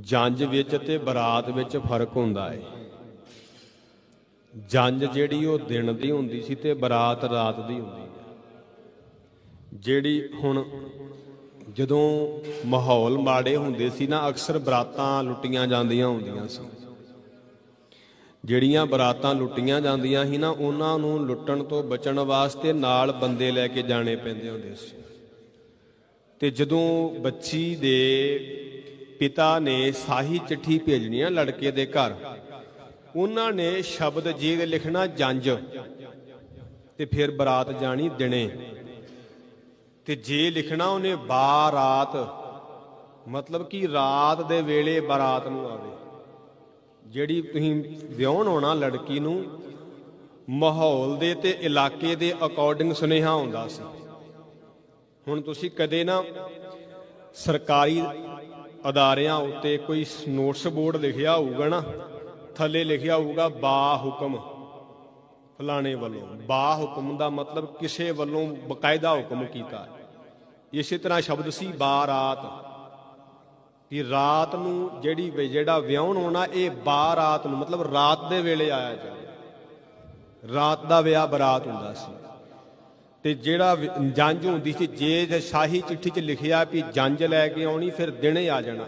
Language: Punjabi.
ਜੰਜ ਵਿੱਚ ਤੇ ਬਰਾਤ ਵਿੱਚ ਫ਼ਰਕ ਹੁੰਦਾ ਹੈ ਜੰਜ ਜਿਹੜੀ ਉਹ ਦਿਨ ਦੀ ਹੁੰਦੀ ਸੀ ਤੇ ਬਰਾਤ ਰਾਤ ਦੀ ਹੁੰਦੀ ਹੈ ਜਿਹੜੀ ਹੁਣ ਜਦੋਂ ਮਾਹੌਲ ਮਾੜੇ ਹੁੰਦੇ ਸੀ ਨਾ, ਅਕਸਰ ਬਰਾਤਾਂ ਲੁੱਟੀਆਂ ਜਾਂਦੀਆਂ ਹੁੰਦੀਆਂ ਸੀ। ਜਿਹੜੀਆਂ ਬਰਾਤਾਂ ਲੁੱਟੀਆਂ ਜਾਂਦੀਆਂ ਸੀ ਨਾ, ਉਹਨਾਂ ਨੂੰ ਲੁੱਟਣ ਤੋਂ ਬਚਣ ਵਾਸਤੇ ਨਾਲ ਬੰਦੇ ਲੈ ਕੇ ਜਾਣੇ ਪੈਂਦੇ ਹੁੰਦੇ ਸੀ। ਤੇ ਜਦੋਂ ਬੱਚੀ ਦੇ ਪਿਤਾ ਨੇ ਸਾਹੀ ਚਿੱਠੀ ਭੇਜਣੀ ਆ ਲੜਕੇ ਦੇ ਘਰ। ਉਹਨਾਂ ਨੇ ਸ਼ਬਦ ਜੀ ਲਿਖਣਾ ਜੰਜ ਤੇ ਫਿਰ ਬਰਾਤ ਜਾਣੀ ਦਿਨੇ। ਤੇ ਜੇ ਲਿਖਣਾ ਉਹਨੇ ਬਾਰਾਤ, ਮਤਲਬ ਕਿ ਰਾਤ ਦੇ ਵੇਲੇ ਬਾਰਾਤ ਨੂੰ ਆਵੇ। ਜਿਹੜੀ ਤੁਸੀਂ ਵਿਆਹਣ ਆਉਣਾ ਲੜਕੀ ਨੂੰ, ਮਾਹੌਲ ਦੇ ਤੇ ਇਲਾਕੇ ਦੇ ਅਕੋਰਡਿੰਗ ਸੁਨੇਹਾ ਆਉਂਦਾ ਸੀ। ਹੁਣ ਤੁਸੀਂ ਕਦੇ ਨਾ ਸਰਕਾਰੀ ਅਦਾਰਿਆਂ ਉੱਤੇ ਕੋਈ ਨੋਟਿਸ ਬੋਰਡ ਲਿਖਿਆ ਹੋਊਗਾ ਨਾ, ਥੱਲੇ ਲਿਖਿਆ ਹੋਊਗਾ ਬਾ ਹੁਕਮ ਫਲਾਣੇ ਵੱਲੋਂ। ਬਾ ਹੁਕਮ ਦਾ ਮਤਲਬ ਕਿਸੇ ਵੱਲੋਂ ਬਕਾਇਦਾ ਹੁਕਮ ਕੀਤਾ। ਇਸੇ ਤਰ੍ਹਾਂ ਸ਼ਬਦ ਸੀ ਬਾਰਾਤ। ਕਿ ਰਾਤ ਨੂੰ ਜਿਹੜੀ ਜਿਹੜਾ ਵਿਆਹਣ ਹੋਣਾ, ਇਹ ਬਾਰਾਤ ਨੂੰ ਮਤਲਬ ਰਾਤ ਦੇ ਵੇਲੇ ਆਇਆ ਜਾਵੇ। ਰਾਤ ਦਾ ਵਿਆਹ ਬਰਾਤ ਹੁੰਦਾ ਸੀ। ਤੇ ਜਿਹੜਾ ਵਿ- ਜੰਝ ਹੁੰਦੀ ਸੀ, ਜੇ ਸ਼ਾਹੀ ਚਿੱਠੀ 'ਚ ਲਿਖਿਆ ਵੀ ਜੰਝ ਲੈ ਕੇ ਆਉਣੀ, ਫਿਰ ਦਿਨੇ ਆ ਜਾਣਾ।